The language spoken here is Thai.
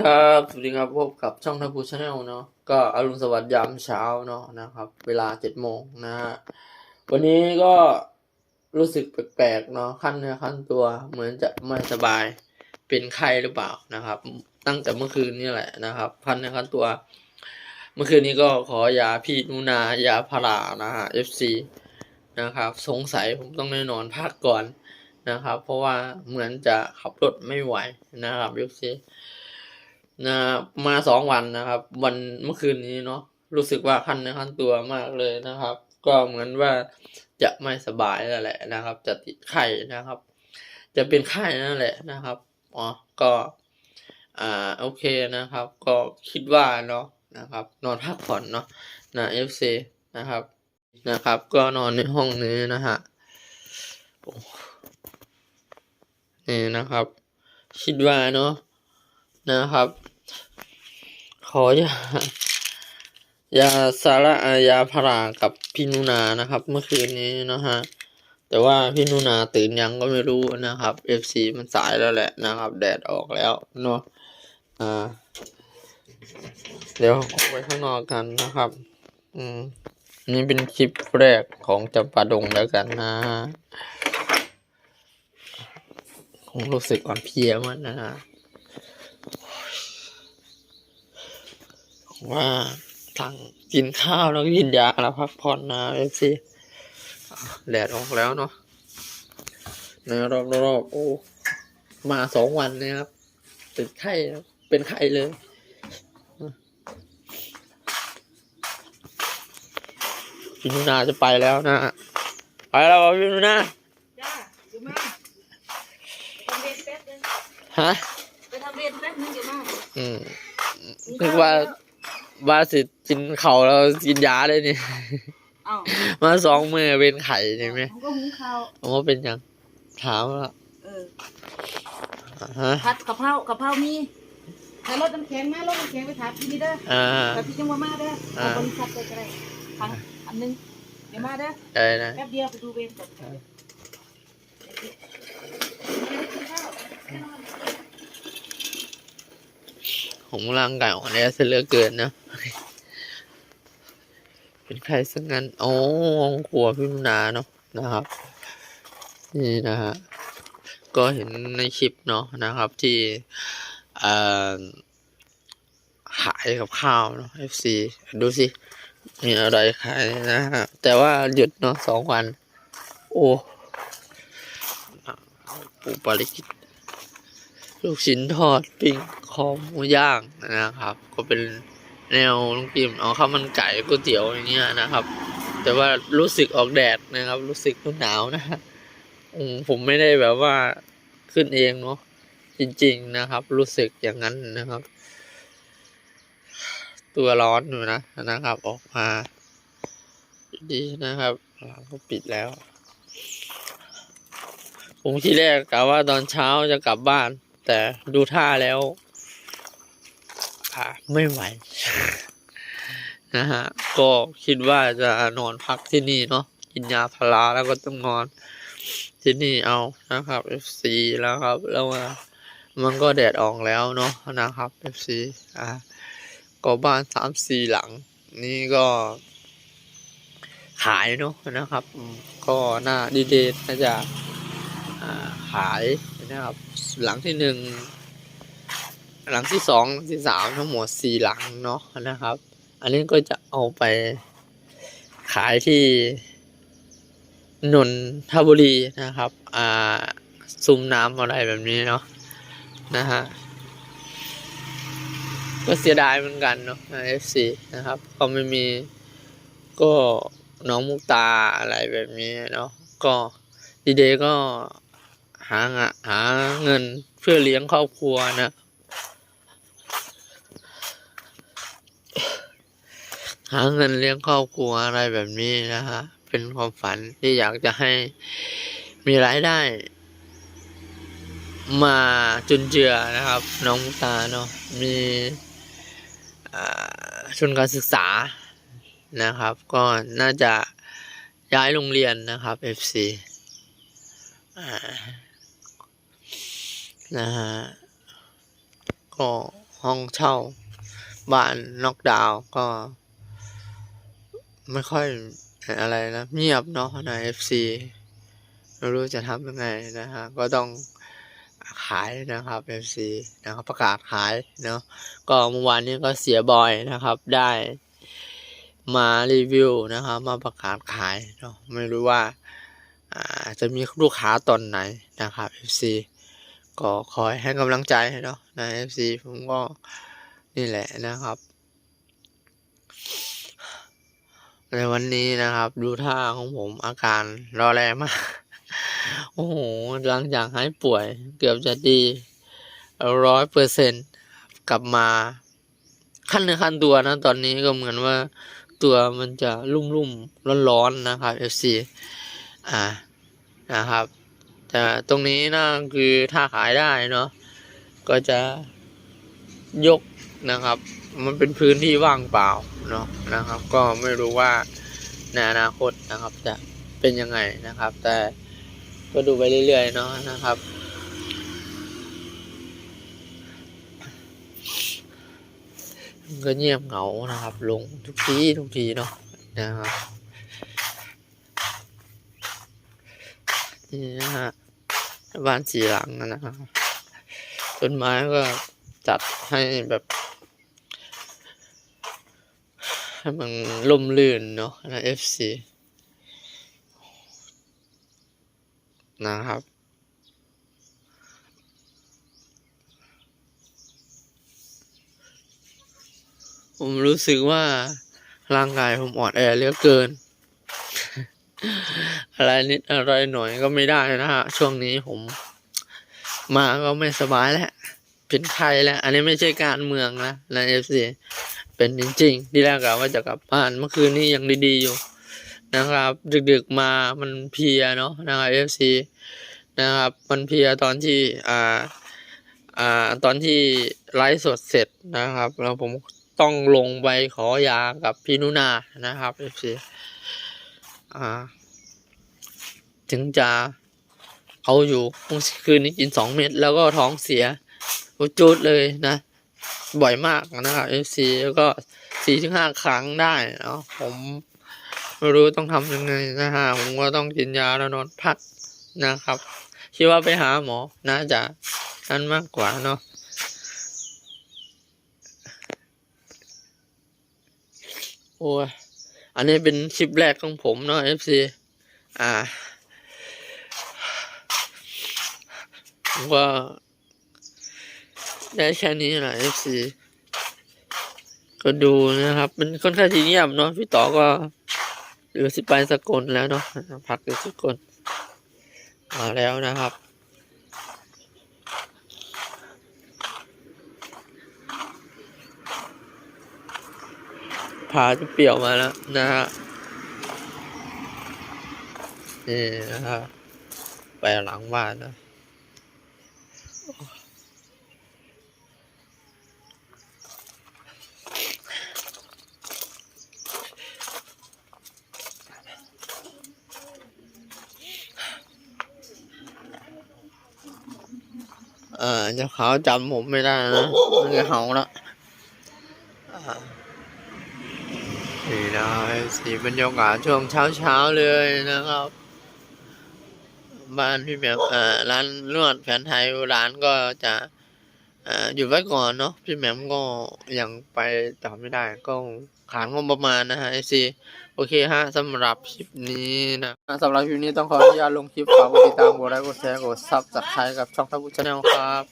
ครับ สวัสดีครับ พบกับช่องทัพูชาแนลเนาะ ก็อรุณสวัสดิ์ยามเช้าเนาะนะครับ เวลาเจ็ดโมงนะฮะ วันนี้ก็รู้สึกแปลกๆเนาะขั้นเนื้อขั้นตัว เหมือนจะไม่สบาย เป็นไข้หรือเปล่านะครับ ตั้งแต่เมื่อคืนนี่แหละนะครับขั้นเนื้อขั้นตัว เมื่อคืนนี้ก็ขอยาพี่นุนายาพารานะฮะ FC นะครับ สงสัยผมต้องได้นอนพักก่อนนะครับ เพราะว่าเหมือนจะขับรถไม่ไหวนะครับ FC นะมาสองวันนะครับ วันเมื่อคืนนี้เนาะรู้สึกว่าคันในอคันตัวมากเลยนะครับ ก็เหมือนว่าจะไม่สบายแล้วแหละนะครับ จะติดไข้นะครับ จะเป็นไข้นั่นแหละนะครับอ๋อก็อ่าโอเคนะครับ ก็คิดว่าเนาะนะครับ นอนพักผ่อนเนาะนะ FC นะครับนะครับ ก็นอนในห้องนี้นะฮะนี่นะครับ คิดว่าเนาะ นะครับ ขออย่ายาสาระอายาพารากับพี่นุนานะครับ เมื่อคืนนี้นะฮะแต่ว่าพี่นุนาตื่นยังก็ไม่รู้นะครับ FC มันสายแล้วแหละนะครับ แดดออกแล้วเนาะอ่า เดี๋ยวออกไปข้างนอกกันนะครับ อืมนี่เป็นคลิปแรกของจำปาดงแล้วกันนะฮะคงรู้สึกอ่อนเพลียมากนะฮะ ว่าสั่งกินข้าวแล้วก็กินยาแล้วพักผ่อนนะเอฟซีแดดออกแล้วเนาะในรอบรอบๆโอ้มาสองวันเนี่ยครับติดไข้ครับเป็นไข้เลยพี่นุนาจะไปแล้วนะไปแล้วเหรอพี่นุนาจ้าเดี๋ยวมาไปทำเวรแป๊บนึงฮะไปทำเวรแป๊บนึงเดี๋ยวมาอืมนึกว่า ว่าสิกินเขาวแล้วกินยาเลยนี่ เอ้ามาสองมือเป็นไข่ใช่ไหมผมก็หุงข้าวผมว่าเป็นยังถามว่าเออฮะผัดกะเพรากะเพรามีแต่รถน้ำแข็งมารถน้ำแข็งไปถามพี่นี่เด้ออ่า แต่พี่จังว่ามาเด้ออ่า เอาบริษัทไปก็ได้ฟังอันนึงเดี๋ยวมาเด้ออะไรนะ แป๊บเดียวไปดูเวรก่อน ผมร่างกายอ่อนแอเสียเหลือเกินนะ เป็นใครสักงั้น โอ้ห้องครัวพี่มนาเนาะนะครับ นี่นะฮะ ก็เห็นในคลิปเนาะนะครับที่เอ่อขายกับข้าวเนาะ FC ดูสิ มีอะไรขายนะฮะ แต่ว่าหยุดเนาะสองวัน โอ้ปูปาริกิต ลูกชิ้นทอดปิ้งคอหมูย่างนะครับ ก็เป็นแนวลุงปิ่มเอาข้าวมันไก่ก๋วยเตี๋ยวอย่างเงี้ยนะครับ แต่ว่ารู้สึกออกแดดนะครับ รู้สึกหนาวนะฮะอืมผมไม่ได้แบบว่าขึ้นเองเนาะจริง ๆนะครับ รู้สึกอย่างนั้นนะครับ ตัวร้อนอยู่นะนะครับ ออกมา ดีนะครับหลังก็ปิดแล้ว ผมที่แรกกะว่าตอนเช้าจะกลับบ้าน แต่ดูท่าแล้วอ่าไม่ไหวนะฮะ ก็คิดว่าจะนอนพักที่นี่เนาะกินยาพาราแล้วก็ต้องนอนที่นี่เอานะครับ FC แล้วครับ แล้วมันก็แดดออกแล้วเนาะนะครับ FC อ่าก็บ้านสามสี่หลัง นี่ก็ขายเนาะนะครับ ก็น่าดีเดน่าจะขาย นะครับ หลังที่หนึ่งหลังที่สองหลังที่สามทั้งหมดสี่หลังเนาะนะครับ อันนี้ก็จะเอาไปขายที่นนทบุรีนะครับ อ่าซุ้มน้ำอะไรแบบนี้เนาะนะฮะก็เสียดายเหมือนกันเนาะเอฟซีนะครับ ก็ไม่มีก็น้องมุกตาอะไรแบบนี้เนาะก็ดีเดย์ก็ หางะหาเงินเพื่อเลี้ยงครอบครัวนะหาเงินเลี้ยงครอบครัวอะไรแบบนี้นะฮะเป็นความฝันที่อยากจะให้มีรายได้ มาจุนเจือนะครับ น้องตาเนาะมีอ่าทุนการศึกษานะครับ ก็น่าจะย้ายโรงเรียนนะครับ FC อ่า นะฮะ ก็ห้องเช่า บ้านนอกดาวก็ ไม่ค่อยอะไรนะเงียบเนาะใน FC ไม่รู้จะทำยังไงนะฮะ ก็ต้องขายนะครับ FC นะครับประกาศขายเนาะก็เมื่อวานนี้ก็เสียบอยนะครับได้มารีวิวนะครับ มาประกาศขายเนาะไม่รู้ว่าอ่าจะมีลูกค้าตอนไหนนะครับ FC ก็คอยให้กำลังใจเนาะใน FC ผมก็นี่แหละนะครับ ในวันนี้นะครับ ดูท่าของผมอาการรอแรงมาก โอ้โห หลังจากหายป่วยเกือบจะดีร้อยเปอร์เซ็นกลับมาขั้นเนื้อขั้นตัวนะ ตอนนี้ก็เหมือนว่าตัวมันจะรุ่มรุ่มร้อนร้อนนะครับ FC อ่านะครับ แต่ตรงนี้นะคือถ้าขายได้เนาะก็จะยกนะครับ มันเป็นพื้นที่ว่างเปล่าเนาะนะครับ ก็ไม่รู้ว่าในอนาคตนะครับ จะเป็นยังไงนะครับ แต่ก็ดูไปเรื่อยๆเนาะนะครับก็เงียบเหงานะครับ ลงทุกทีทุกทีเนาะนะครับ นี่นะฮะบ้านสีหลังนะครับต้นไม้ก็จัดให้แบบให้มันล่มลื่นเนาะนะ FC นะครับผมรู้สึกว่าร่างกายผมอ่อนแอเหลือเกิน อะไรนิดอะไรหน่อยก็ไม่ได้นะฮะช่วงนี้ผม มาก็ไม่สบายแล้วเป็นไข้แล้ว อันนี้ไม่ใช่การเมืองนะนะเอฟซีเป็นจริงๆที่แรกกะว่าจะกลับบ้านเมื่อคืนนี้ยังดีๆอยู่นะครับ ดึกๆมามันเพียเนาะนะครับเอฟซีนะครับ มันเพียตอนที่อ่าอ่าตอนที่ไลฟ์สดเสร็จนะครับ แล้วผมต้องลงไปขอยากับพี่นุนานะครับเอฟซีอ่า ถึงจะเอาอยู่เมื่อคืนนี้กินสองเม็ดแล้วก็ท้องเสียโอ้จุดเลยนะ บ่อยมากนะครับเอฟซีแล้วก็สี่ถึงห้าครั้งได้เนาะผมไม่รู้ต้องทำยังไงนะฮะผมก็ต้องกินยาแล้วนอนพักนะครับ คิดว่าไปหาหมอน่าจะนั่นมากกว่าเนาะโอ้ยอันนี้เป็นคลิปแรกของผมเนาะ FC อ่า ผมก็ได้แค่นี้แหละ FC ก็ดูนะครับ มันค่อนข้างที่เงียบเนาะพี่ต่อก็หรือสิไปสกลแล้วเนาะพักอยู่สกลมาแล้วนะครับพาจะเปี่ยวมาแล้วนะฮะนี่นะฮะไปหลังบ้านนะ เจ้าขาวจำผมไม่ได้นะมันจะเห่าล้วอ่านี่นะสีบรรยากาศช่วงเช้าเช้าๆเลยนะครับ บ้านพี่แม่มเอ่อร้านนวดแผนไทยร้านก็จะอ่ออยู่ไว้ก่อนเนาะพี่แหม่มก็ยังไปต่อไม่ได้ก็ ขาดงบประมาณนะฮะไอซีโอเคฮะสำหรับคลิปนี้นะสำหรับคลิปนี้ต้องขออนุญาตลงคลิปฝากกดติดตามกดไลค์กดแชร์กดซับสไครต์กับช่องทัพพุชแนลครับ